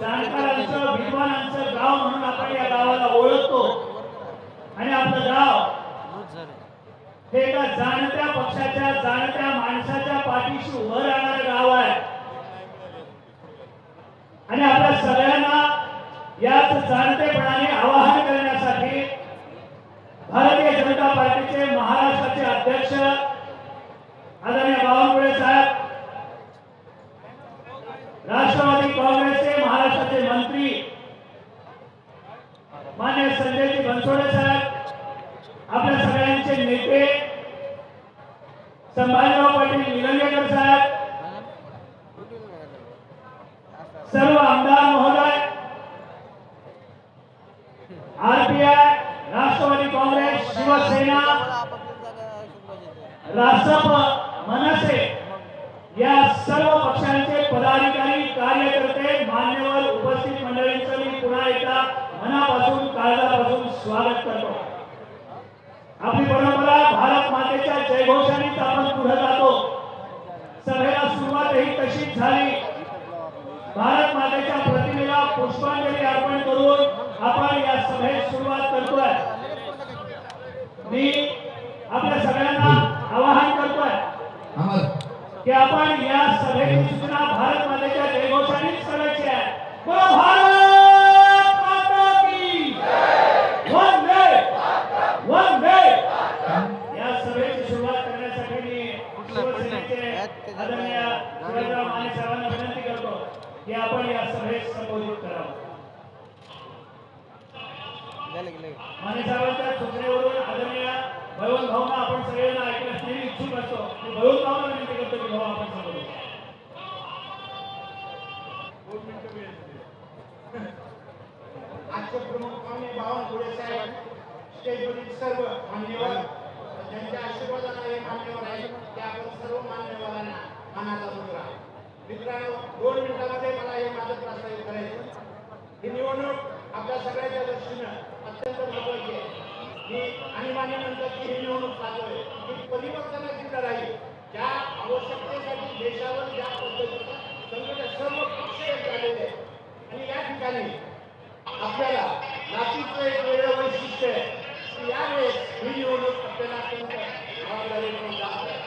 जाणकारांचं विद्वानांचं गाव म्हणून आपण या गावाला ओळखतो. आणि आपलं गाव रोज झाले हे एका जाणत्या पक्षाच्या जाणत्या माणसाच्या पाठीशी उभं राहणारं गाव आहे. आणि आपल्या सगळ्यांना याच जाणतेपणाने आवाहन करण्यासाठी भारतीय जनता पार्टीचे महाराष्ट्राचे अध्यक्ष आदरणीय बावनकुळे साहेब राष्ट्रवादी काँग्रेसचे महाराष्ट्राचे मंत्री मान्य संजयजी बनसोडे साहेब आपल्या सगळ्यांचे नेते संभाजीराव पाटील निलंगेकर साहेब. सर्व आमदार महोदय. आरपीआय राष्ट्रवादी काँग्रेस शिवसेना रासप मनसे या सर्व पक्षांचे पदाधिकारी कार्यकर्ते मान्यवर उपस्थित मंडळींचं मी पुन्हा एकदा मनापासून काळजापासून स्वागत करतो. आपली परंपरा भारत पुष्पांजली अर्पण करून आपण या सभेस सुरुवात करतोय. मी आपल्या सगळ्यांना आवाहन करतोय की आपण या सभेची सूचना भारत मातेच्या जयघोषानेच करायची आहे बोलो भारत माता की वंदे वंदे या सभेची सुरुवात करण्यासाठी मी माने साहेबांना विनंती करतो की आपण या सभेस संबोधित करावं. झाले गेले माने साहेबांच्या सूचनेवरून आदरणीय भगवंत भाऊंना आपण सगळ्यांना ऐकण्यास नेहमी इच्छुक असतो. मी भगवंत भाऊंना विनंती करतो की भाऊ आपण संबोधित करा. आजचे प्रमुख पाहुणे बावनकुळे साहेब स्टेजवरील सर्व मान्यवर ज्यांच्या आशीर्वादाने हे मान्यवर आहेत. की आपण सर्व मान्यवरांना मानाचा मुद्रा मित्रांनो दोन मिनिटांमध्ये मला हे माझं प्रास्ताविक करायचं ही निवडणूक आपल्या सगळ्याच्या दृष्टीनं अत्यंत महत्वाची आहे. ही की ही निवडणूक चालू आहे. ही परिवर्तनाची लढाई ज्या आवश्यकतेसाठी देशावर ज्या पद्धतीचं संकट सर्व पक्ष एक झालेले आहेत. आणि या ठिकाणी आपल्याला नाशिकचं एक वेगळं वैशिष्ट्य आहे. की यावेळेस ही निवडणूक आपल्याला अत्यंत जबाबदारी म्हणून जात आहे.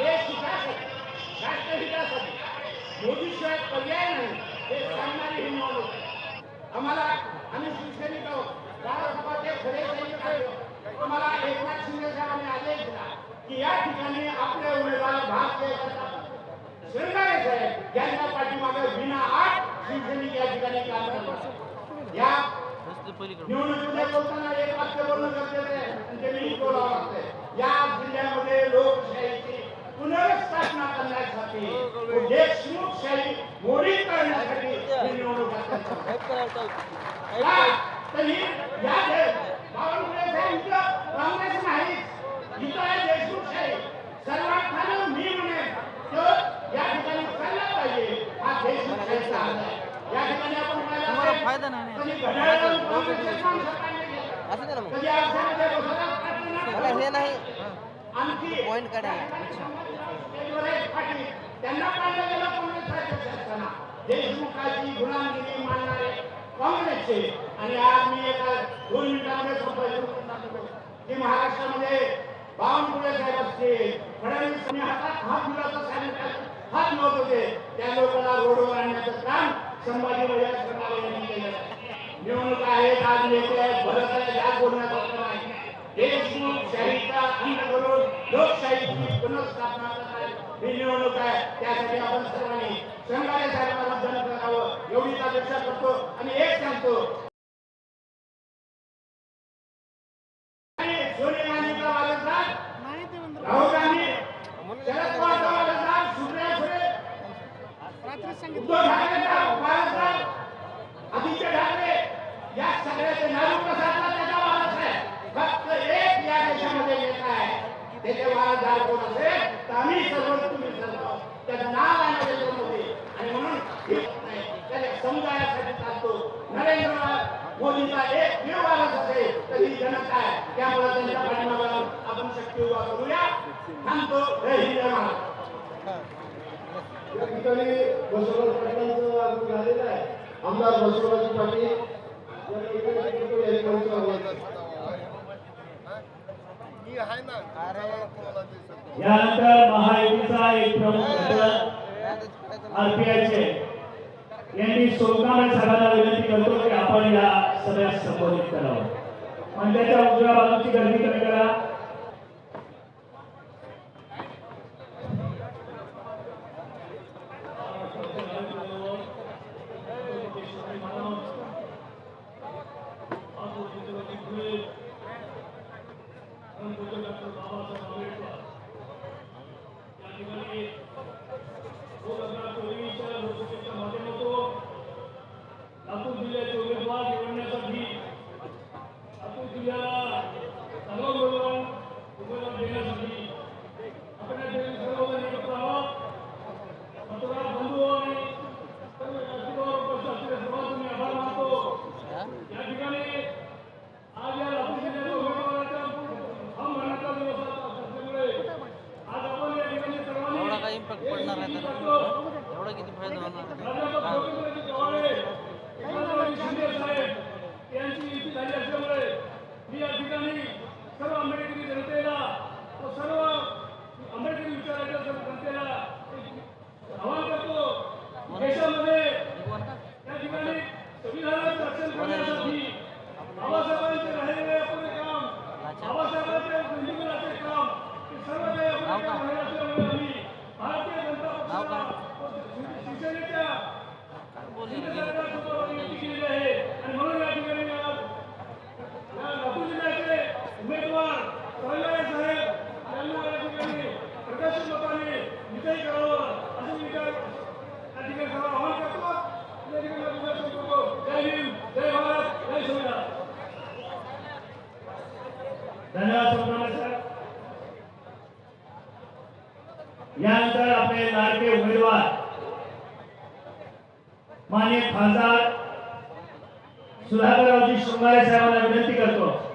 देश हितासाठी राष्ट्रहितासाठी मोदीशिवाय पर्याय नाही हे सांगणारी ही निवडणूक आम्हाला आम्ही शिवसैनिक आहोत बाळासाहेबांचे खरे सैनिक आहोत. आम्हाला एकनाथ शिंदे साहेबांनी आदेश दिला की या ठिकाणी आपले उमेदवार भारतीय जनता शिरगारे साहेब यांच्या पाठीमागे विना आठ शिवसैनिक या ठिकाणी काम करतात. या निवडणुकीमध्ये बोलताना एक वाक्य बोलणं गरजेचं आहे ते मी बोलावं लागतंय. या जिल्ह्यामध्ये लोकशाहीची पुनर्स्थापना करण्यासाठी. देशमुखशाही मोडीत करण्यासाठी निवडणूक? तर या इथं काँग्रेस नाही इथं आहे मी म्हणेन तर या ठिकाणी चालला पाहिजे. हा अर्थ आहे. या ठिकाणी आपण पाहिलं फायदा नाही. असं मग. मला हे नाही. पॉईंट पाटील, त्यांना गेलं काँग्रेस असताना देशमुखाची गुलामगिरी मानणारे काँग्रेसचे. आणि आज मी एका दोन मिनिटांमध्ये संपादन सांगतो की महाराष्ट्रामध्ये बावनकुळे साहेब असतील फडणवीस यांनी हातात हात सॅनिटायझर हात होते. त्या लोकांना रोडवर आणण्याचं काम संभाजी महाराज यांनी केलं निवडणूक आहेत आज नेते आहेत भरत आहे यात बोलण्यात अर्थ नाही देशमुखशाहीचा अंत करून लोकशाहीची पुनर्स्थापना ही निवडणूक आहे त्यासाठी आपण सर्वांनी संघाने साहेबांना मतदान करावं एवढीच अपेक्षा करतो आणि एक सांगतो त्याचे मला जर कोण असेल तर आम्ही सर्व तुम्ही सर्व त्याचं नाव आहे त्याच्यामध्ये. आणि म्हणून त्याला समजायसाठी चालतो. नरेंद्र मोदीचा एक वेळ वारस असेल तर ही जनता आहे. त्यामुळे त्यांच्या पाठीमागून आपण शक्य उभा करूया. थांबतो. जय हिंद या ठिकाणी बसवराज पाटलांचं आगमन झालेलं आहे. आमदार बसवराज पाटील यांनी यानंतर महायुतीचा एक प्रमुख यांनी शोकाने सगळ्यांना विनंती करतो की आपण या सगळ्यात संबोधित करावं. मंडळाच्या उजव्या बाजूची गर्दी कमी करा. Thank you. पंतप्रधान डॉक्टर बाबासाहेब आंबेडकर या ठिकाणी यानंतर आपले लाडके उमेदवार मान्य खासदार सुधाकररावजी शृंगारे साहेबांना विनंती करतो.